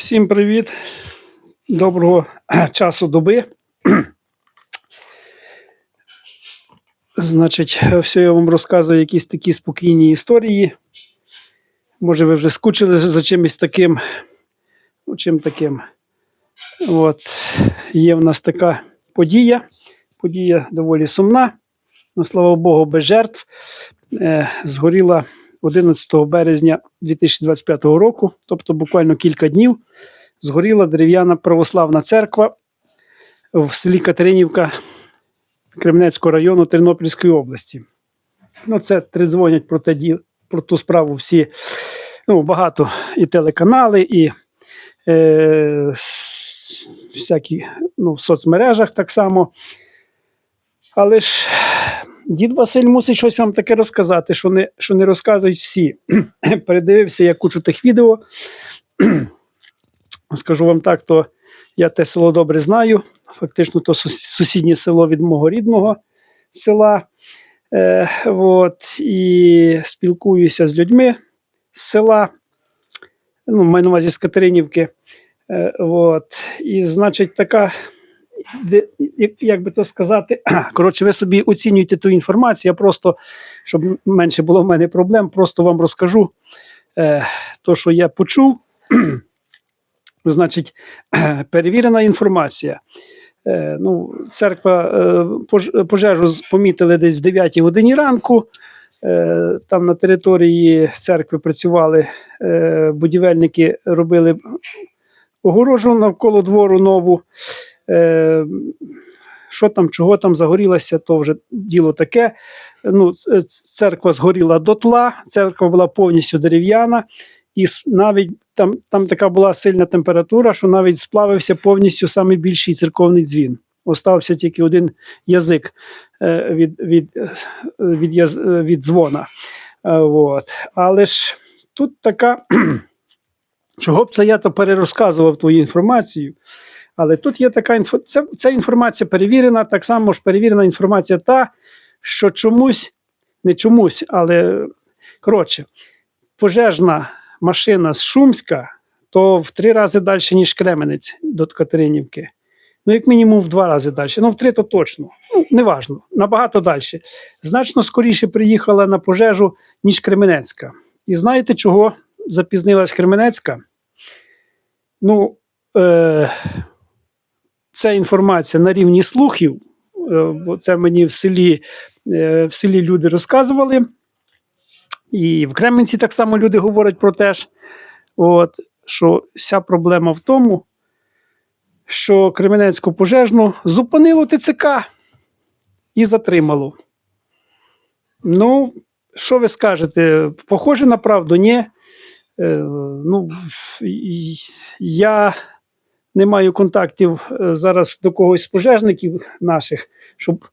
Всім привіт. Доброго часу доби. Значить, все я вам розказую якісь такі спокійні історії. Може, ви вже скучили за чимось таким. Ну, чим таким. От, є в нас така подія. Подія доволі сумна. Ну, слава Богу, без жертв. Е, згоріла 11 березня 2025 року, тобто буквально кілька днів, згоріла дерев'яна православна церква в селі Катеринівка Кременецького району Тернопільської області. Ну, це тризвонять про, те, про ту справу всі, ну, багато і телеканали, і е, всякі ну, в соцмережах так само. Але ж дід Василь мусить щось вам таке розказати, що не, що не розказують всі. Передивився я кучу тих відео. Скажу вам так, то я те село добре знаю. Фактично, то сусіднє село від мого рідного села. Е, от, і спілкуюся з людьми з села, ну, маю на увазі з Катеринівки. Е, от, і, значить, така як, би то сказати, коротше, ви собі оцінюєте ту інформацію. Я просто, щоб менше було в мене проблем, просто вам розкажу е, то, що я почув. Значить, перевірена інформація. Е, ну, церква е, пожежу помітили десь в 9 годині ранку. Е, там на території церкви працювали е, будівельники, робили огорожу навколо двору нову. Е, що там, чого там загорілося, то вже діло таке. Ну, церква згоріла дотла, церква була повністю дерев'яна, і навіть там, там така була сильна температура, що навіть сплавився повністю найбільший церковний дзвін. Остався тільки один язик е, від, від, е, від, е, від дзвона. Е, от. Але ж тут така, чого б це я то перерозказував твою інформацію. Але тут є така інфо... ця інформація перевірена, так само ж перевірена інформація та, що чомусь, не чомусь, але коротше, пожежна машина з Шумська, то в три рази далі, ніж Кременець до Катеринівки. Ну, як мінімум, в два рази далі. Ну, в три то точно. Ну, неважно, набагато далі. Значно скоріше приїхала на пожежу, ніж Кременецька. І знаєте, чого запізнилась Кременецька? Ну, е, ця інформація на рівні слухів, е, бо це мені в селі, е, в селі люди розказували. І в Кременці так само люди говорять про те, ж, от, що вся проблема в тому, що Кременецьку пожежну зупинило ТЦК і затримало. Ну, що ви скажете? Похоже на правду, ні. Е, ну, я не маю контактів е, зараз до когось з пожежників наших, щоб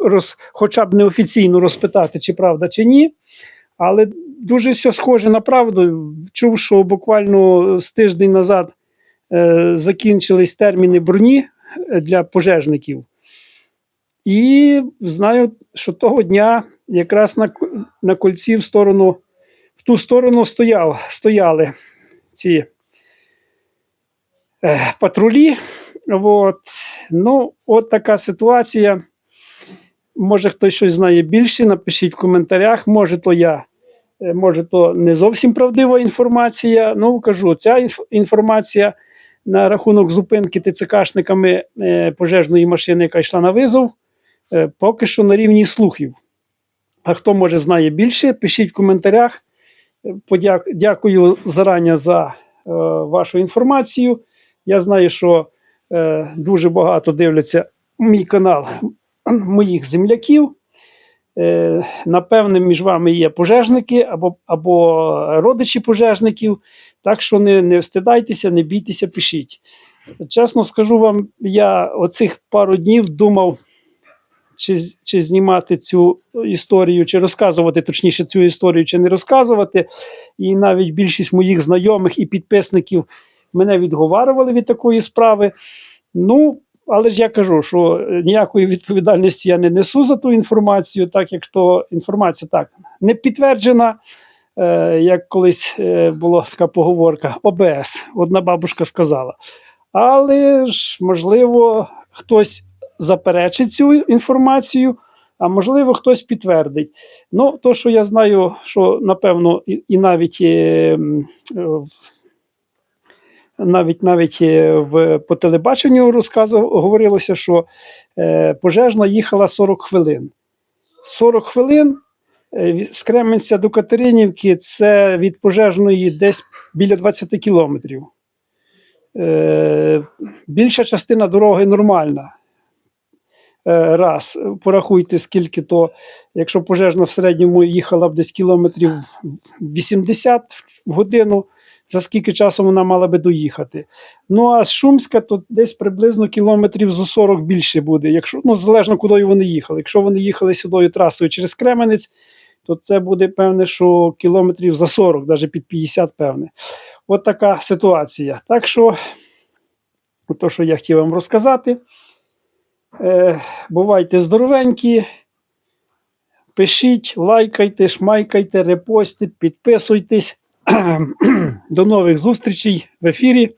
роз, хоча б неофіційно розпитати, чи правда, чи ні. Але дуже все схоже на правду. Чув, що буквально з тиждень назад е, закінчились терміни броні е, для пожежників. І знаю, що того дня якраз на, на кольці в сторону, в ту сторону стояв, стояли ці патрулі. От. Ну, от така ситуація. Може, хтось щось знає більше, напишіть в коментарях. Може, то я, е, може, то не зовсім правдива інформація. Ну, кажу, ця інформація на рахунок зупинки ТЦКшниками е, пожежної машини, яка йшла на визов, е, поки що на рівні слухів. А хто може знає більше, пишіть в коментарях. Е, Подяк... Дякую зарані за е, вашу інформацію. Я знаю, що е, дуже багато дивляться мій канал моїх земляків. Е, напевне, між вами є пожежники або, або родичі пожежників. Так що не, не встидайтеся, не бійтеся, пишіть. Чесно скажу вам, я оцих пару днів думав, чи, чи знімати цю історію, чи розказувати точніше цю історію, чи не розказувати. І навіть більшість моїх знайомих і підписників мене відговарювали від такої справи. Ну, але ж я кажу, що е, ніякої відповідальності я не несу за ту інформацію, так як то інформація так не підтверджена. е, як колись е, була така поговорка, ОБС, одна бабушка сказала. Але ж, можливо, хтось заперечить цю інформацію, а можливо, хтось підтвердить. Ну, то, що я знаю, що напевно, і, навіть, навіть, навіть е, в, по телебаченню розказу говорилося, що е, пожежна їхала 40 хвилин. 40 хвилин е, з Кременця до Катеринівки це від пожежної десь біля 20 кілометрів. Е, більша частина дороги нормальна. Е, раз, порахуйте, скільки то, якщо пожежна в середньому їхала б десь кілометрів 80 в годину, за скільки часу вона мала би доїхати. Ну а з Шумська то десь приблизно кілометрів зо 40 більше буде, якщо, ну, залежно куди вони їхали. Якщо вони їхали сюдою трасою через Кременець, то це буде певне, що кілометрів за 40, навіть під 50, певне. От така ситуація. Так що, то, що я хотів вам розказати. Е, бувайте здоровенькі. Пишіть, лайкайте, шмайкайте, репости, підписуйтесь. До нових зустрічей в ефірі.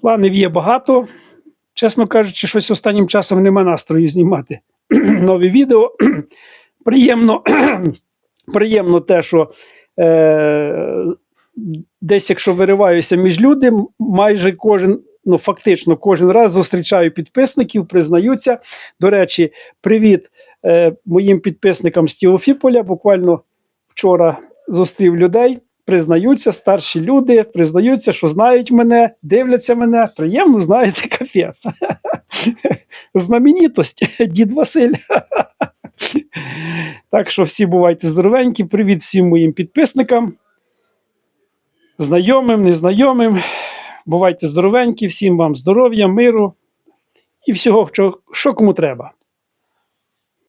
Планів є багато. Чесно кажучи, щось останнім часом нема настрою знімати нові відео. Приємно, приємно те, що е, десь, якщо вириваюся між люди, майже кожен, ну фактично, кожен раз зустрічаю підписників, признаються. До речі, привіт е, моїм підписникам з Тіофіполя. Буквально вчора зустрів людей. Признаються, старші люди, признаються, що знають мене, дивляться мене. Приємно, знаєте, капець. Знаменитость, дід Василь. Так що всі бувайте здоровенькі. Привіт всім моїм підписникам, знайомим, незнайомим. Бувайте здоровенькі, всім вам здоров'я, миру і всього, що кому треба.